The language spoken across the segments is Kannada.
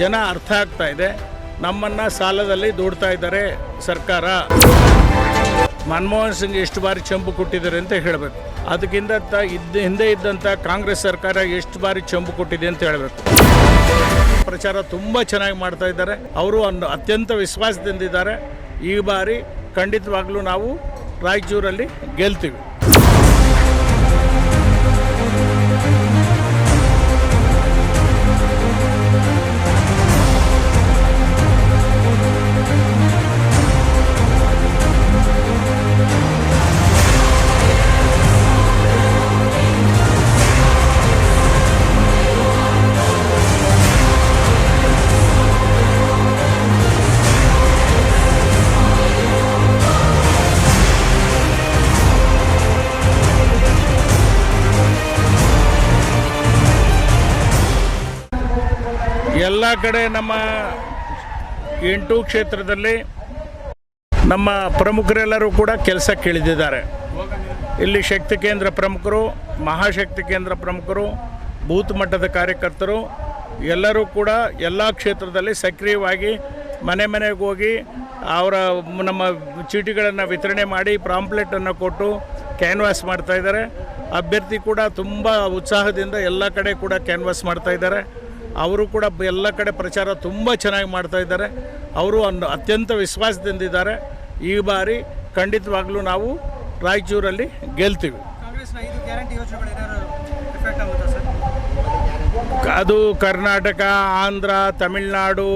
ಜನ ಅರ್ಥ ಆಗ್ತಾ ಇದೆ. ನಮ್ಮನ್ನು ಸಾಲದಲ್ಲಿ ದೂಡ್ತಾ ಇದ್ದಾರೆ ಸರ್ಕಾರ. ಮನಮೋಹನ್ ಸಿಂಗ್ ಎಷ್ಟು ಬಾರಿ ಚಂಬು ಕೊಟ್ಟಿದ್ದಾರೆ ಅಂತ ಹೇಳಬೇಕು. ಅದಕ್ಕಿಂತ ಇದ್ದ ಹಿಂದೆ ಇದ್ದಂಥ ಕಾಂಗ್ರೆಸ್ ಸರ್ಕಾರ ಎಷ್ಟು ಬಾರಿ ಚಂಬು ಕೊಟ್ಟಿದೆ ಅಂತ ಹೇಳಬೇಕು. ಪ್ರಚಾರ ತುಂಬ ಚೆನ್ನಾಗಿ ಮಾಡ್ತಾ ಇದ್ದಾರೆ. ಅವರು ಒಂದು ಅತ್ಯಂತ ವಿಶ್ವಾಸದಿಂದಿದ್ದಾರೆ ಈ ಬಾರಿ ಖಂಡಿತವಾಗ್ಲೂ ನಾವು ರಾಯಚೂರಲ್ಲಿ ಗೆಲ್ತೀವಿ. ಎಲ್ಲ ಕಡೆ ನಮ್ಮ ಎಂಟು ಕ್ಷೇತ್ರದಲ್ಲಿ ನಮ್ಮ ಪ್ರಮುಖರೆಲ್ಲರೂ ಕೂಡ ಕೆಲಸ ಕೇಳಿದ್ದಾರೆ ಇಲ್ಲಿ ಶಕ್ತಿ ಕೇಂದ್ರ ಪ್ರಮುಖರು, ಮಹಾಶಕ್ತಿ ಕೇಂದ್ರ ಪ್ರಮುಖರು, ಬೂತ್ ಮಟ್ಟದ ಕಾರ್ಯಕರ್ತರು, ಎಲ್ಲರೂ ಕೂಡ ಎಲ್ಲ ಕ್ಷೇತ್ರದಲ್ಲಿ ಸಕ್ರಿಯವಾಗಿ ಮನೆ ಮನೆಗೆ ಹೋಗಿ ಅವರ ನಮ್ಮ ಚೀಟಿಗಳನ್ನು ವಿತರಣೆ ಮಾಡಿ ಪ್ರಾಂಪ್ಲೆಟನ್ನು ಕೊಟ್ಟು ಕ್ಯಾನ್ವಾಸ್ ಮಾಡ್ತಾಯಿದ್ದಾರೆ ಅಭ್ಯರ್ಥಿ ಕೂಡ ತುಂಬ ಉತ್ಸಾಹದಿಂದ ಎಲ್ಲ ಕಡೆ ಕೂಡ ಕ್ಯಾನ್ವಾಸ್ ಮಾಡ್ತಾ ಇದ್ದಾರೆ. ಅವರು ಕೂಡ ಎಲ್ಲ ಕಡೆ ಪ್ರಚಾರ ತುಂಬ ಚೆನ್ನಾಗಿ ಮಾಡ್ತಾ ಇದ್ದಾರೆ. ಅವರು ಒಂದು ಅತ್ಯಂತ ವಿಶ್ವಾಸದಿಂದಿದ್ದಾರೆ ಈ ಬಾರಿ ಖಂಡಿತವಾಗ್ಲೂ ನಾವು ರಾಯಚೂರಲ್ಲಿ ಗೆಲ್ತೀವಿ. ಅದು ಕರ್ನಾಟಕ ಆಂಧ್ರ ತಮಿಳುನಾಡು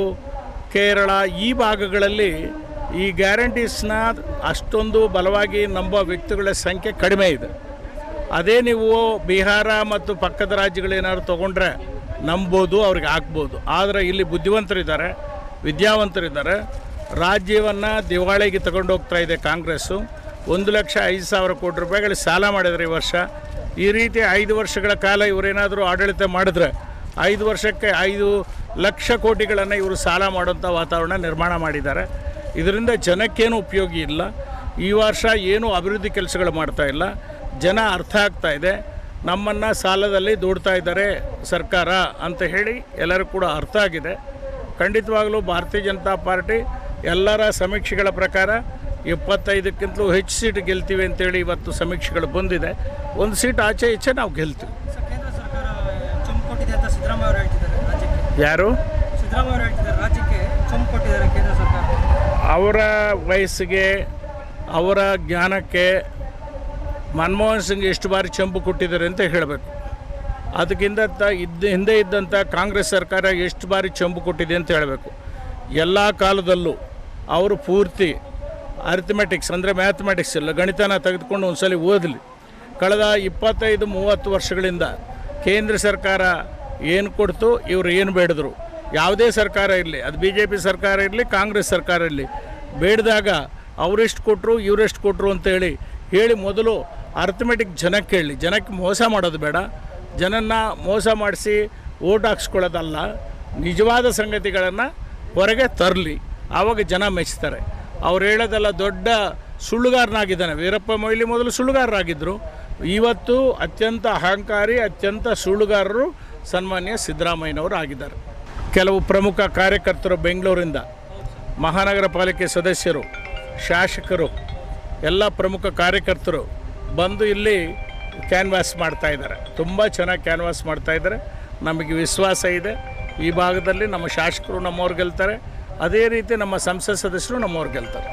ಕೇರಳ ಈ ಭಾಗಗಳಲ್ಲಿ ಈ ಗ್ಯಾರಂಟೀಸ್ನ ಅಷ್ಟೊಂದು ಬಲವಾಗಿ ನಂಬುವ ವ್ಯಕ್ತಿಗಳ ಸಂಖ್ಯೆ ಕಡಿಮೆ ಇದೆ. ಅದೇ ನೀವು ಬಿಹಾರ ಮತ್ತು ಪಕ್ಕದ ರಾಜ್ಯಗಳೇನಾದ್ರು ತೊಗೊಂಡ್ರೆ ನಂಬೋದು, ಅವ್ರಿಗೆ ಹಾಕ್ಬೋದು ಆದರೆ ಇಲ್ಲಿ ಬುದ್ಧಿವಂತರಿದ್ದಾರೆ, ವಿದ್ಯಾವಂತರಿದ್ದಾರೆ. ರಾಜ್ಯವನ್ನು ದಿವಾಳಿಗೆ ತಗೊಂಡು ಹೋಗ್ತಾ ಇದೆ ಕಾಂಗ್ರೆಸ್ಸು. ಒಂದು ಲಕ್ಷ ಐದು ಸಾವಿರ ಕೋಟಿ ರೂಪಾಯಿಗಳು ಸಾಲ ಮಾಡಿದರೆ ಈ ವರ್ಷ. ಈ ರೀತಿ ಐದು ವರ್ಷಗಳ ಕಾಲ ಇವರೇನಾದರೂ ಆಡಳಿತ ಮಾಡಿದ್ರೆ, ಐದು ವರ್ಷಕ್ಕೆ ಐದು ಲಕ್ಷ ಕೋಟಿಗಳನ್ನು ಇವರು ಸಾಲ ಮಾಡುವಂಥ ವಾತಾವರಣ ನಿರ್ಮಾಣ ಮಾಡಿದ್ದಾರೆ. ಇದರಿಂದ ಜನಕ್ಕೇನು ಉಪಯೋಗ ಇಲ್ಲ. ಈ ವರ್ಷ ಏನು ಅಭಿವೃದ್ಧಿ ಕೆಲಸಗಳು ಮಾಡ್ತಾ ಇಲ್ಲ. ಜನ ಅರ್ಥ ಆಗ್ತಾ ಇದೆ. ನಮ್ಮನ್ನು ಸಾಲದಲ್ಲಿ ದೂಡ್ತಾ ಇದ್ದಾರೆ ಸರ್ಕಾರ ಅಂತ ಹೇಳಿ ಎಲ್ಲರೂ ಕೂಡ ಅರ್ಥ ಆಗಿದೆ. ಖಂಡಿತವಾಗಲೂ ಭಾರತೀಯ ಜನತಾ ಪಾರ್ಟಿ ಎಲ್ಲರ ಸಮೀಕ್ಷೆಗಳ ಪ್ರಕಾರ ಇಪ್ಪತ್ತೈದಕ್ಕಿಂತಲೂ ಹೆಚ್ಚು ಸೀಟ್ ಗೆಲ್ತೀವಿ ಅಂತೇಳಿ ಇವತ್ತು ಸಮೀಕ್ಷೆಗಳು ಬಂದಿದೆ. ಒಂದು ಸೀಟ್ ಆಚೆ ಈಚೆ ನಾವು ಗೆಲ್ತೀವಿ. ಯಾರು? ಅವರ ವಯಸ್ಸಿಗೆ ಅವರ ಜ್ಞಾನಕ್ಕೆ ಮನಮೋಹನ್ ಸಿಂಗ್ ಎಷ್ಟು ಬಾರಿ ಚಂಪು ಕೊಟ್ಟಿದ್ದಾರೆ ಅಂತ ಹೇಳಬೇಕು. ಅದಕ್ಕಿಂತ ಇದ್ದ ಹಿಂದೆ ಇದ್ದಂಥ ಕಾಂಗ್ರೆಸ್ ಸರ್ಕಾರ ಎಷ್ಟು ಬಾರಿ ಚಂಪು ಕೊಟ್ಟಿದೆ ಅಂತ ಹೇಳಬೇಕು. ಎಲ್ಲ ಕಾಲದಲ್ಲೂ ಅವರು ಪೂರ್ತಿ ಅರಿಥಮೆಟಿಕ್ಸ್ ಅಂದರೆ ಮ್ಯಾಥಮೆಟಿಕ್ಸ್ ಇಲ್ಲ ಗಣಿತನ ತೆಗೆದುಕೊಂಡು ಒಂದ್ಸಲಿ ಓದಲಿ. ಕಳೆದ ಇಪ್ಪತ್ತೈದು, ಮೂವತ್ತು ವರ್ಷಗಳಿಂದ ಕೇಂದ್ರ ಸರ್ಕಾರ ಏನು ಕೊಡ್ತು, ಇವರು ಏನು ಬೇಡಿದ್ರು. ಯಾವುದೇ ಸರ್ಕಾರ ಇರಲಿ, ಅದು ಬಿ ಜೆ ಪಿ ಸರ್ಕಾರ ಇರಲಿ, ಕಾಂಗ್ರೆಸ್ ಸರ್ಕಾರ ಇರಲಿ, ಬೇಡಿದಾಗ ಅವರೆಷ್ಟು ಕೊಟ್ಟರು ಇವರೆಷ್ಟು ಕೊಟ್ಟರು ಅಂತೇಳಿ ಹೇಳಿ ಮೊದಲು ಅರ್ಥಮೆಟಿಕ್ ಜನಕ್ಕೆ ಹೇಳಿ ಜನಕ್ಕೆ ಮೋಸ ಮಾಡೋದು ಬೇಡ. ಜನನ್ನ ಮೋಸ ಮಾಡಿಸಿ ಓಟ್ ಹಾಕ್ಸ್ಕೊಳ್ಳೋದಲ್ಲ. ನಿಜವಾದ ಸಂಗತಿಗಳನ್ನು ಹೊರಗೆ ತರಲಿ. ಆವಾಗ ಜನ ಮೆಚ್ಚುತ್ತಾರೆ ಅವ್ರು ಹೇಳೋದೆಲ್ಲ ದೊಡ್ಡ ಸುಳ್ಳುಗಾರನಾಗಿದ್ದಾನೆ. ವೀರಪ್ಪ ಮೊಯ್ಲಿ ಮೊದಲು ಸುಳ್ಳುಗಾರರಾಗಿದ್ದರು ಇವತ್ತು ಅತ್ಯಂತ ಅಹಂಕಾರಿ, ಅತ್ಯಂತ ಸುಳ್ಳುಗಾರರು ಸನ್ಮಾನ್ಯ ಸಿದ್ದರಾಮಯ್ಯನವರು ಆಗಿದ್ದಾರೆ. ಕೆಲವು ಪ್ರಮುಖ ಕಾರ್ಯಕರ್ತರು ಬೆಂಗಳೂರಿಂದ, ಮಹಾನಗರ ಪಾಲಿಕೆ ಸದಸ್ಯರು, ಶಾಸಕರು ಎಲ್ಲ ಪ್ರಮುಖ ಕಾರ್ಯಕರ್ತರು ಬಂದು ಇಲ್ಲಿ ಕ್ಯಾನ್ವಾಸ್ ಮಾಡ್ತಾ ಇದ್ದಾರೆ. ತುಂಬ ಚೆನ್ನಾಗಿ ಕ್ಯಾನ್ವಾಸ್ ಮಾಡ್ತಾ ಇದ್ದಾರೆ. ನಮಗೆ ವಿಶ್ವಾಸ ಇದೆ. ಈ ಭಾಗದಲ್ಲಿ ನಮ್ಮ ಶಾಸಕರು ನಮ್ಮವ್ರು ಗೆಲ್ತಾರೆ. ಅದೇ ರೀತಿ ನಮ್ಮ ಸಂಸತ್ ಸದಸ್ಯರು ನಮ್ಮವ್ರು ಗೆಲ್ತಾರೆ.